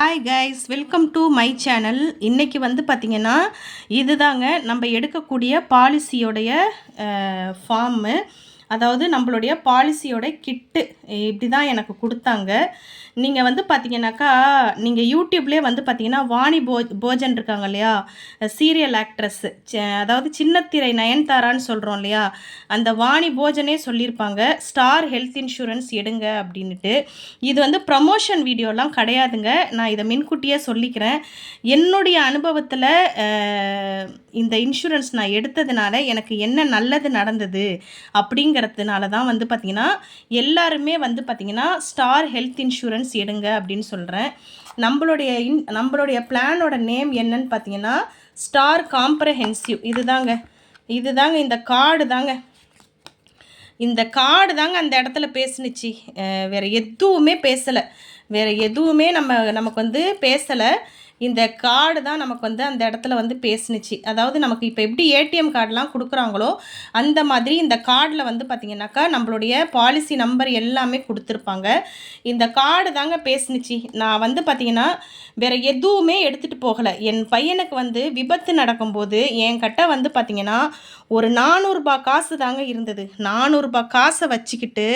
Hi guys welcome to my channel இன்றைக்கி வந்து பார்த்திங்கன்னா இதுதாங்க நம்ம எடுக்கக்கூடிய பாலிசியோடைய ஃபார்மு அதாவது நம்மளுடைய பாலிசியோட கிட்டு. இப்படி தான் எனக்கு கொடுத்தாங்க. நீங்கள் வந்து பார்த்தீங்கன்னாக்கா நீங்கள் யூடியூப்லேயே வந்து பார்த்தீங்கன்னா வாணி போ போஜன் இருக்காங்க இல்லையா? சீரியல் ஆக்ட்ரஸ் அதாவது சின்னத்திரை நயன்தாரான்னு சொல்கிறோம் இல்லையா? அந்த வாணி போஜனே சொல்லியிருப்பாங்க ஸ்டார் ஹெல்த் இன்சூரன்ஸ் எடுங்க அப்படின்ட்டு இது வந்து ப்ரமோஷன் வீடியோலாம் கிடையாதுங்க. நான் இதை முன்கூட்டியே சொல்லிக்கிறேன். என்னுடைய அனுபவத்தில் இந்த இன்சூரன்ஸ் நான் எடுத்ததுனால எனக்கு என்ன நல்லது நடந்தது அப்படிங்கிறதுனால தான் வந்து பார்த்திங்கன்னா எல்லாருமே வந்து பார்த்திங்கன்னா ஸ்டார் ஹெல்த் இன்சூரன்ஸ் எடுங்க அப்படின்னு சொல்கிறேன் நம்மளுடைய இன் நம்மளுடைய பிளானோட நேம் என்னன்னு பார்த்தீங்கன்னா ஸ்டார் காம்ப்ரஹென்சிவ் இதுதாங்க. இதுதாங்க இந்த கார்டு தாங்க. இந்த கார்டு தாங்க அந்த இடத்துல பேசுனுச்சு. வேறு எதுவுமே பேசலை. வேறு எதுவுமே நம்ம நமக்கு வந்து பேசலை. இந்த கார்டு தான் நமக்கு வந்து அந்த இடத்துல வந்து பேசுனுச்சு. அதாவது நமக்கு இப்போ எப்படி ஏடிஎம் கார்டெலாம் கொடுக்குறாங்களோ அந்த மாதிரி இந்த கார்டில் வந்து பார்த்திங்கனாக்கா நம்மளுடைய பாலிசி நம்பர் எல்லாமே கொடுத்துருப்பாங்க. இந்த கார்டு தாங்க பேசுனுச்சு. நான் வந்து பார்த்திங்கன்னா வேறு எதுவுமே எடுத்துகிட்டு போகலை. என் பையனுக்கு வந்து விபத்து நடக்கும்போது என்கிட்ட வந்து பார்த்திங்கன்னா ஒரு நானூறுரூபா காசு தாங்க இருந்தது. நானூறுரூபா காசை வச்சுக்கிட்டு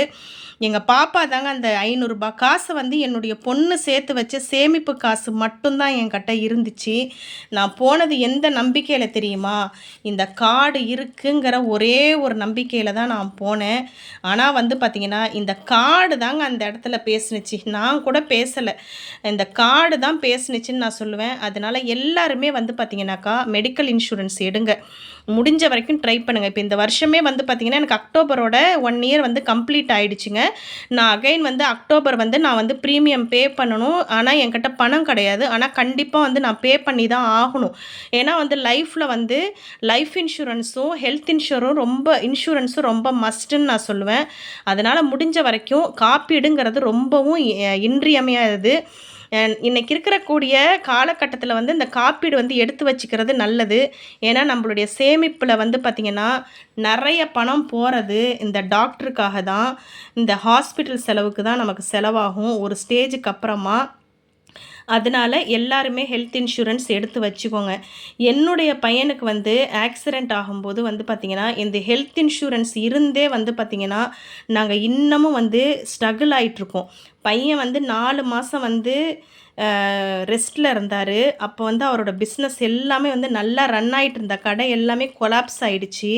எங்கள் பாப்பா தாங்க அந்த ஐநூறுரூபா காசை வந்து என்னுடைய பொண்ணு சேர்த்து வச்ச சேமிப்பு காசு மட்டும்தான் என்கிட்ட இருந்துச்சு. நான் போனது எந்த நம்பிக்கையில் தெரியுமா? இந்த கார்டு இருக்குங்கிற ஒரே ஒரு நம்பிக்கையில் தான் நான் போனேன். ஆனால் வந்து பார்த்திங்கன்னா இந்த கார்டு தாங்க அந்த இடத்துல பேசுனுச்சு. நான் கூட பேசலை. இந்த கார்டு தான் பேசுனுச்சுன்னு நான் சொல்லுவேன். அதனால் எல்லாருமே வந்து பார்த்திங்கனாக்கா மெடிக்கல் இன்சூரன்ஸ் எடுங்க. முடிஞ்ச வரைக்கும் ட்ரை பண்ணுங்கள் இப்போ இந்த வருஷமே வந்து பார்த்திங்கன்னா எனக்கு அக்டோபரோட ஒன் இயர் வந்து கம்ப்ளீட் ஆகிடுச்சிங்க நான் அகைன் வந்து அக்டோபர் வந்து நான் வந்து ப்ரீமியம் பே பண்ணணும். ஆனால் என்கிட்ட பணம் கிடையாது. ஆனால் கண்டிப்பாக வந்து நான் பே பண்ணி தான் ஆகணும். ஏன்னா வந்து லைஃப்பில் வந்து லைஃப் இன்சூரன்ஸும் ஹெல்த் இன்சூரும் ரொம்ப இன்சூரன்ஸும் ரொம்ப மஸ்ட்டுன்னு நான் சொல்லுவேன். அதனால் முடிஞ்ச வரைக்கும் காப்பீடுங்கிறது ரொம்பவும் இன்றியமையாதது. இன்றைக்கி இருக்கிறக்கூடிய காலகட்டத்தில் வந்து இந்த காப்பீடு வந்து எடுத்து வச்சுக்கிறது நல்லது. ஏன்னா நம்மளுடைய சேமிப்பில் வந்து பார்த்திங்கன்னா நிறைய பணம் போகிறது இந்த டாக்டருக்காக தான். இந்த ஹாஸ்பிட்டல் செலவுக்கு தான் நமக்கு செலவாகும். ஒரு ஸ்டேஜுக்கு அப்புறமா அதனால் எல்லாருமே ஹெல்த் இன்சூரன்ஸ் எடுத்து வச்சுக்கோங்க. என்னுடைய பையனுக்கு வந்து ஆக்சிடெண்ட் ஆகும்போது வந்து பார்த்திங்கன்னா இந்த ஹெல்த் இன்சூரன்ஸ் இருந்தே வந்து பார்த்திங்கன்னா நாங்கள் இன்னமும் வந்து ஸ்ட்ரகிள் ஆகிட்ருக்கோம் பையன் வந்து நாலு மாதம் வந்து ரெஸ்ட்டில் இருந்தார். அப்போ வந்து அவரோட பிஸ்னஸ் எல்லாமே வந்து நல்லா ரன் ஆகிட்டு இருந்த. கடை எல்லாமே கொலாப்ஸ் ஆகிடுச்சு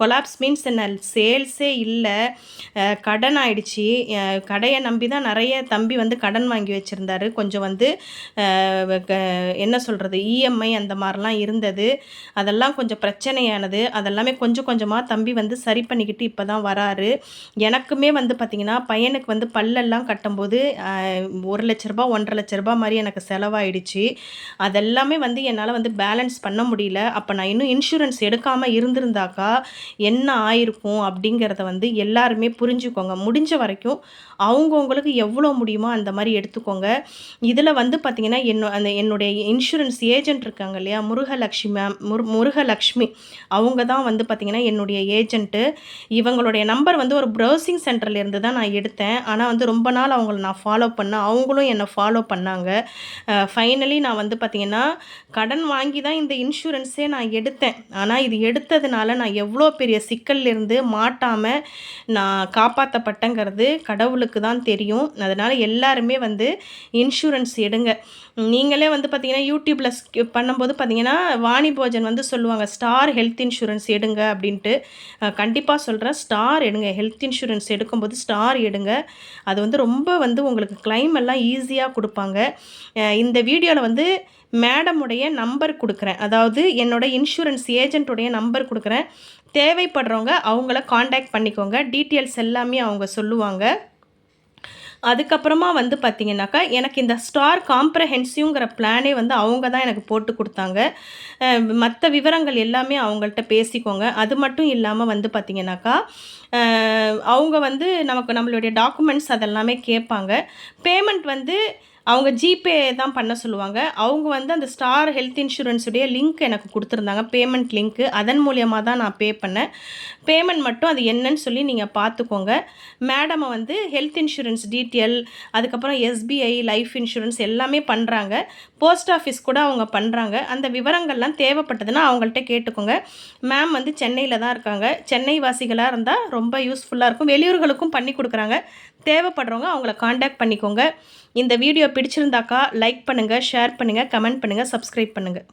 கொலாப்ஸ் மீன்ஸ் என்ன? சேல்ஸே இல்லை. கடன் ஆகிடுச்சி கடையை நம்பி தான் நிறைய தம்பி வந்து கடன் வாங்கி வச்சுருந்தாரு. கொஞ்சம் வந்து என்ன சொல்கிறது இஎம்ஐ அந்த மாதிரிலாம் இருந்தது. அதெல்லாம் கொஞ்சம் பிரச்சனையானது. அதெல்லாமே கொஞ்சம் கொஞ்சமாக தம்பி வந்து சரி பண்ணிக்கிட்டு இப்போ தான் வராரு. எனக்குமே வந்து பார்த்திங்கன்னா பையனுக்கு வந்து பல்லெல்லாம் கட்டும்போது ஒரு லட்ச ரூபா ஒன்றரை லட்ச ரூபா மாதிரி எனக்கு செலவாயிடுச்சு. அதெல்லாமே வந்து என்னால் வந்து பேலன்ஸ் பண்ண முடியல. அப்போ நான் இன்னும் இன்சூரன்ஸ் எடுக்காமல் இருந்திருந்தாக்கா என்ன ஆயிருக்கும் அப்படிங்கிறத வந்து எல்லாருமே புரிஞ்சுக்கோங்க. முடிஞ்ச வரைக்கும் அவங்கவுங்களுக்கு எவ்வளோ முடியுமோ அந்த மாதிரி எடுத்துக்கோங்க. இதில் வந்து பார்த்திங்கன்னா என்னோ அந்த என்னுடைய இன்சூரன்ஸ் ஏஜென்ட் இருக்காங்க இல்லையா? முருகலக்ஷ்மி மேம் முரு முருகலக்ஷ்மி. அவங்க தான் வந்து பார்த்திங்கன்னா என்னுடைய ஏஜென்ட்டு இவங்களுடைய நம்பர் வந்து ஒரு ப்ரௌசிங் சென்டர்லேருந்து தான் நான் எடுத்தேன். ஆனால் வந்து ரொம்ப நாள் அவங்கள நான் ஃபாலோ பண்ணேன் அவங்களும் என்னை ஃபாலோ பண்ணாங்க. ஃபைனலி நான் வந்து பார்த்திங்கன்னா கடன் வாங்கி தான் இந்த இன்சூரன்ஸே நான் எடுத்தேன். ஆனால் இது எடுத்ததுனால நான் எவ்வளோ பெரிய சிக்கல்லேருந்து மாட்டாமல் நான் காப்பாற்றப்பட்டேங்கிறது கடவுளுக்கு தான் தெரியும். அதனால் எல்லாருமே வந்து இன்சூரன்ஸ் எடுங்க. நீங்களே வந்து பார்த்தீங்கன்னா யூடியூப்பில் பண்ணும்போது பார்த்தீங்கன்னா வாணி போஜன் வந்து சொல்லுவாங்க ஸ்டார் ஹெல்த் இன்சூரன்ஸ் எடுங்க அப்படின்ட்டு. கண்டிப்பாக சொல்கிறேன் ஸ்டார் எடுங்க ஹெல்த் இன்சூரன்ஸ் எடுக்கும்போது ஸ்டார் எடுங்க. அது வந்து ரொம்ப வந்து உங்களுக்கு கிளைம் எல்லாம் ஈஸியாக கொடுப்பாங்க. இந்த வீடியோவில் வந்து மேடமுடைய நம்பர் கொடுக்குறேன். அதாவது என்னோட இன்சூரன்ஸ் ஏஜென்ட்டுடைய நம்பர் கொடுக்குறேன். தேவைப்படுறவங்க அவங்கள காண்டாக்ட் பண்ணிக்கோங்க. டீட்டெயில்ஸ் எல்லாமே அவங்க சொல்லுவாங்க. அதுக்கப்புறமா வந்து பார்த்திங்கனாக்கா எனக்கு இந்த ஸ்டார் காம்ப்ரஹென்சிவ்ங்கிற பிளானே வந்து அவங்க தான் எனக்கு போட்டு கொடுத்தாங்க. மற்ற விவரங்கள் எல்லாமே அவங்கள்ட்ட பேசிக்கோங்க. அது மட்டும் இல்லாமல் வந்து பார்த்திங்கனாக்கா அவங்க வந்து நமக்கு நம்மளுடைய டாக்குமெண்ட்ஸ் அதெல்லாமே கேட்பாங்க. பேமெண்ட் வந்து அவங்க ஜிபே தான் பண்ண சொல்லுவாங்க. அவங்க வந்து அந்த ஸ்டார் ஹெல்த் இன்சூரன்ஸுடைய லிங்க் எனக்கு கொடுத்துருந்தாங்க. பேமெண்ட் லிங்க்கு அதன் மூலியமாக தான் நான் பே பண்ணேன். பேமெண்ட் மட்டும் அது என்னன்னு சொல்லி நீங்கள் பார்த்துக்கோங்க மேடமை வந்து ஹெல்த் இன்சூரன்ஸ் டீட்டெயில் அதுக்கப்புறம் எஸ்பிஐ லைஃப் இன்சூரன்ஸ் எல்லாமே பண்ணுறாங்க போஸ்ட் ஆஃபீஸ் கூட அவங்க பண்ணுறாங்க அந்த விவரங்கள்லாம் தேவைப்பட்டதுன்னா அவங்கள்ட்ட கேட்டுக்கோங்க. மேம் வந்து சென்னையில் தான் இருக்காங்க. சென்னை வாசிகளாக இருந்தால் ரொம்ப யூஸ்ஃபுல்லாக இருக்கும். வெளியூர்களுக்கும் பண்ணி கொடுக்குறாங்க. தேவைப்படுறவங்க அவங்கள காண்டாக்ட் பண்ணிக்கோங்க. இந்த வீடியோ வீடியோ பிடிச்சிருந்தாக்கா லைக் பண்ணுங்கள் ஷேர் பண்ணுங்கள் கமெண்ட் பண்ணுங்கள் சப்ஸ்கிரைப் பண்ணுங்கள்